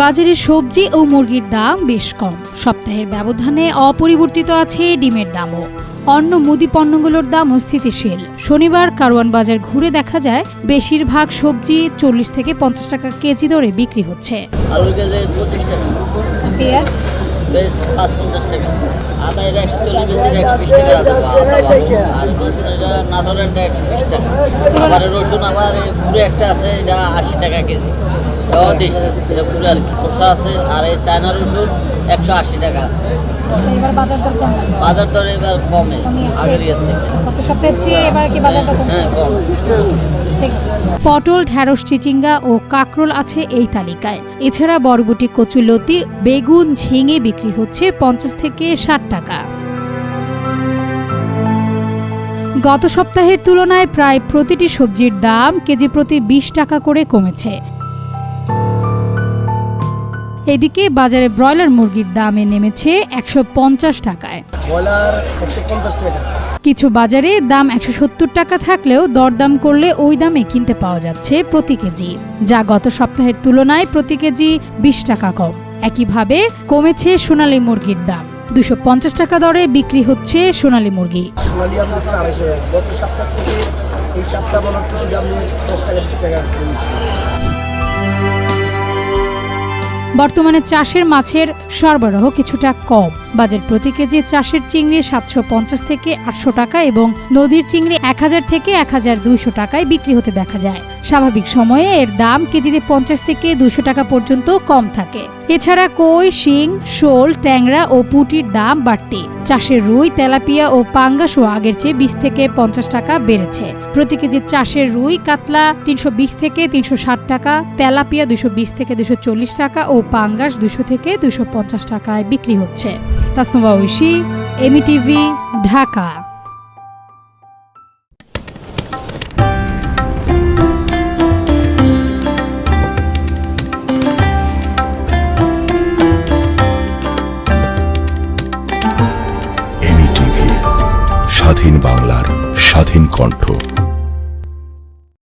বাজারে সবজি ও মুরগির দাম বেশ কম। সপ্তাহের ব্যবধানে অপরিবর্তিত আছে ডিমের দামও। অন্য মুদি পণ্যগুলোর দামও স্থিতিশীল। শনিবার কারওয়ান বাজার ঘুরে দেখা যায় বেশিরভাগ সবজি চল্লিশ থেকে পঞ্চাশ টাকা কেজি দরে বিক্রি হচ্ছে। আলু গেলে পঁচিশ টাকা। পেঁয়াজ? বেশ পাঁচ পঞ্চাশ টাকা। আদা এটা একশো চল্লিশ বেশি একশো বিশ টাকা আছে। আর রসুন এটা নাটোরেরটা একশো বিশ টাকা। আবার রসুন আবার পুরো একটা আছে এটা আশি টাকা কেজি। এটাও দেশি এটা পুরো আর কি। আছে আর এই চায়না রসুন একশো আশি টাকা। আচ্ছা বাজার দর কম? বাজার এবার কমে আগের ইয়ের থেকে। গত সপ্তাহের চেয়ে এবার কি হ্যাঁ কম। পটল ঢ্যাঁড়স চিচিঙ্গা ও কাকরোল আছে এই তালিকায়। এছাড়া বরবটি কচুলতি বেগুন, ঝিঙে বিক্রি হচ্ছে পঞ্চাশ থেকে ষাট টাকা। গত সপ্তাহের তুলনায় প্রায় প্রতিটি সবজির দাম কেজি প্রতি বিশ টাকা করে কমেছে। এদিকে বাজারে ব্রয়লার মুরগির দামে নেমেছে একশো পঞ্চাশ টাকায়। কিছু বাজারে দাম একশো সত্তর টাকা থাকলেও দরদাম করলে ওই দামে কিনতে পাওয়া যাচ্ছে প্রতি কেজি। যা গত সপ্তাহের তুলনায় প্রতি কেজি বিশ টাকা কম। একইভাবে কমেছে সোনালী মুরগির দাম। দুশো পঞ্চাশ টাকা দরে বিক্রি হচ্ছে সোনালী মুরগি। এই সপ্তাহ টাকা টাকা। বর্তমানে চাষের মাছের সরবরাহ কিছুটা কম। বাজার প্রতি কেজি চাষের চিংড়ি সাতশো পঞ্চাশ থেকে আটশো টাকা এবং নদীর চিংড়ি এক হাজার থেকে এক হাজার দুইশো টাকায় বিক্রি হতে দেখা যায়। স্বাভাবিক সময়ে এর দাম কেজিতে পঞ্চাশ থেকে দুশো টাকা পর্যন্ত কম থাকে। এছাড়া কই, শিং, শোল, ট্যাংরা ও পুটির দাম বাড়তি। চাষের রুই, তেলাপিয়া ও পাঙ্গাসও আগের চেয়ে বিশ থেকে পঞ্চাশ টাকা বেড়েছে। প্রতি কেজি চাষের রুই, কাতলা তিনশো বিশ থেকে তিনশো ষাট টাকা, তেলাপিয়া দুশো বিশ থেকে দুশো চল্লিশ টাকা ও পাঙ্গাস দুশো থেকে দুশো পঞ্চাশ টাকায় বিক্রি হচ্ছে। তাসনুবা ঐশী এমি টিভি ঢাকা স্বাধীন বাংলার স্বাধীন কণ্ঠ।